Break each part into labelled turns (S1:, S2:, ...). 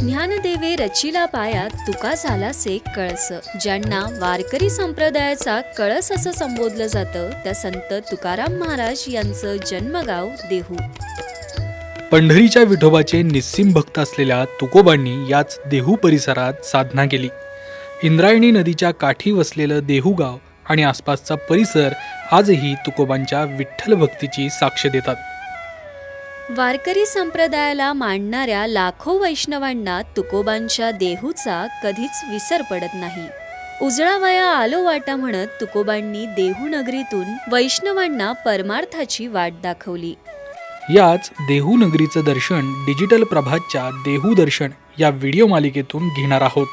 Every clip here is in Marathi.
S1: ज्ञानदेवे रचिला पायात तुका झाला से कळस. ज्यांना वारकरी संप्रदायाचा कळस असं संबोधलं जातं त्या संत तुकाराम महाराज यांचं जन्मगाव देहू.
S2: पंढरीच्या विठोबाचे निस्सीम भक्त असलेल्या तुकोबांनी याच देहू परिसरात साधना केली. इंद्रायणी नदीच्या काठी वसलेलं देहू गाव आणि आसपासचा परिसर आजही तुकोबांच्या विठ्ठल भक्तीची साक्ष देतात.
S1: वारकरी संप्रदायाला मांडणाऱ्या लाखो वैष्णवांना तुकोबांच्या देहूचा कधीच विसर पडत नाही. उजळावया आलो वाटा म्हणत तुकोबांनी देहू नगरीतून वैष्णवांना परमार्थाची वाट दाखवली.
S2: याच देहू नगरीचं दर्शन डिजिटल प्रभातच्या देहू दर्शन या व्हिडिओ मालिकेतून घेणार आहोत.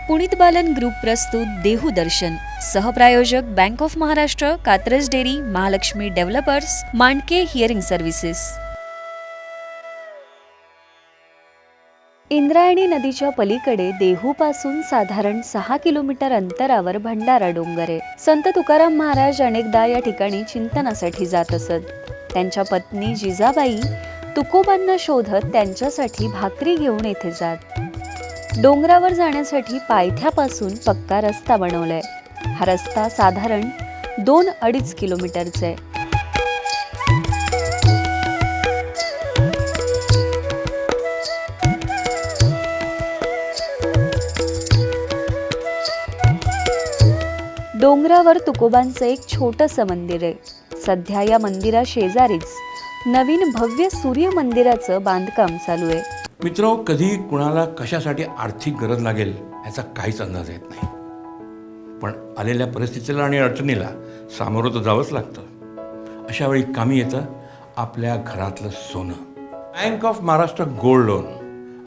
S1: पुणित बालन ग्रुप प्रस्तुत देहू दर्शन. सहप्रायोजक bank of Maharashtra Katraj dairy Mahalaxmi developers Mandke hearing services Indrayani नदीच्या पलीकडे देहूपासून साधारण सहा किलोमीटर अंतरावर भंडारा डोंगर. आहे संत तुकाराम महाराज अनेकदा या ठिकाणी चिंतनासाठी जात असत. त्यांच्या पत्नी जिजाबाई तुकोबांना शोधत त्यांच्यासाठी भाकरी घेऊन येथे जात. डोंगरावर जाण्यासाठी पायथ्यापासून पक्का रस्ता बनवलाय. हा रस्ता साधारण दोन अडीच किलोमीटरचा आहे. डोंगरावर तुकोबांचं एक छोटंसं मंदिर आहे. सध्या या मंदिरा शेजारीच नवीन भव्य सूर्य मंदिराचं बांधकाम चालू आहे.
S3: मित्र कधी कुणाला कशासाठी आर्थिक गरज लागेल याचा काहीच अंदाज येत नाही. पण आलेल्या परिस्थितीला आणि अडचणीला सामोरं तर जावंच लागतं. अशा वेळी कामी येतं आपल्या घरातलं सोनं. Bank of Maharashtra gold loan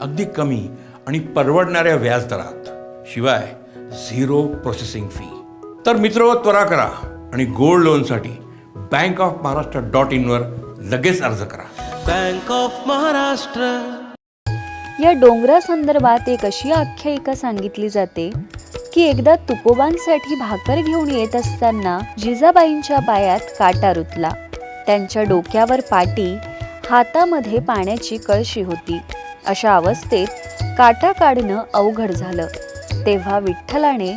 S3: अगदी कमी आणि परवडणाऱ्या व्याजदरात शिवाय झिरो प्रोसेसिंग फी. तर मित्र त्वरा करा आणि गोल्ड लोनसाठी बँक ऑफ महाराष्ट्र डॉट इनवर लगेच अर्ज करा.
S4: बँक ऑफ महाराष्ट्र
S1: या डोंगरासंदर्भात एक अशी आख्यायिका सांगितली जाते की एकदा तुकोबांसाठी भाकर घेऊन येत असताना जिजाबाईंच्या पायात काटा रुतला. त्यांच्या डोक्यावर पाटी हातामध्ये पाण्याची कळशी होती. अशा अवस्थेत काटा काढणं अवघड झालं. तेव्हा विठ्ठलाने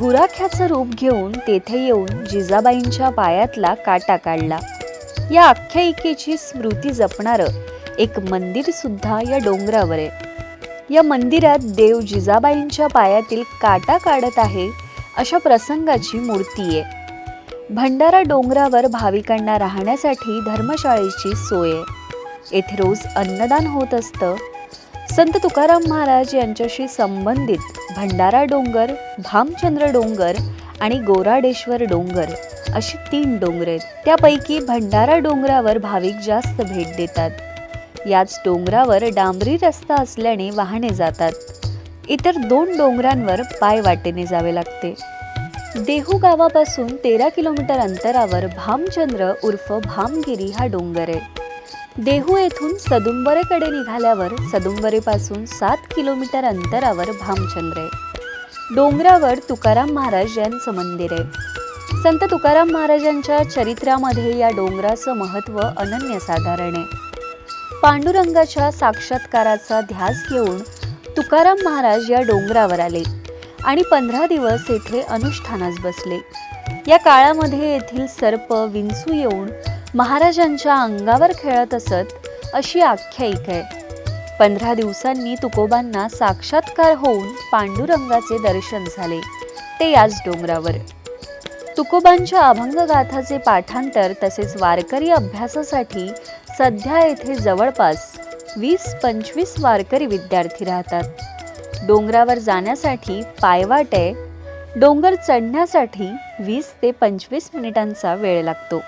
S1: गुराख्याचं रूप घेऊन तेथे येऊन जिजाबाईंच्या पायातला काटा काढला. या आख्यायिकेची स्मृती जपणारं एक मंदिर सुद्धा या डोंगरावर आहे. या मंदिरात देव जिजाबाईंच्या पायातील काटा काढत आहे अशा प्रसंगाची मूर्ती आहे. भंडारा डोंगरावर भाविकांना राहण्यासाठी धर्मशाळेची सोय आहे. येथे रोज अन्नदान होत असतं. संत तुकाराम महाराज यांच्याशी संबंधित भंडारा डोंगर भामचंद्र डोंगर आणि गोराडेश्वर डोंगर अशी तीन डोंगर आहेत. त्यापैकी भंडारा डोंगरावर भाविक जास्त भेट देतात. याच डोंगरावर डांबरी रस्ता असल्याने वाहने जातात. इतर दोन डोंगरांवर पाय वाटेने जावे लागते. देहू गावापासून तेरा किलोमीटर अंतरावर भामचंद्र उर्फ भामगिरी हा डोंगर आहे. देहू येथून सदुंबरेकडे निघाल्यावर सदुंबरेपासून सात किलोमीटर अंतरावर भामचंद्र आहे. डोंगरावर तुकाराम महाराज यांचं मंदिर आहे. संत तुकाराम महाराजांच्या चरित्रामध्ये या डोंगराचं महत्त्व अनन्यसाधारण आहे. पांडुरंगाच्या साक्षात्काराचा ध्यास घेऊन तुकाराम महाराज या डोंगरावर आले आणि पंधरा दिवस येथे अनुष्ठानास बसले. या काळामध्ये येथील सर्प विंचू येऊन महाराजांच्या अंगावर खेळत असत अशी आख्यायिका आहे. पंधरा दिवसांनी तुकोबांना साक्षात्कार होऊन पांडुरंगाचे दर्शन झाले ते याच डोंगरावर. तुकोबांच्या अभंगगाथाचे पाठांतर तसेच वारकरी अभ्यासासाठी सध्या येथे जवळपास वीस पंचवीस वारकरी विद्यार्थी राहतात. डोंगरावर जाण्यासाठी पायवाटे डोंगर चढण्यासाठी वीस ते पंचवीस मिनिटांचा वेळ लागतो.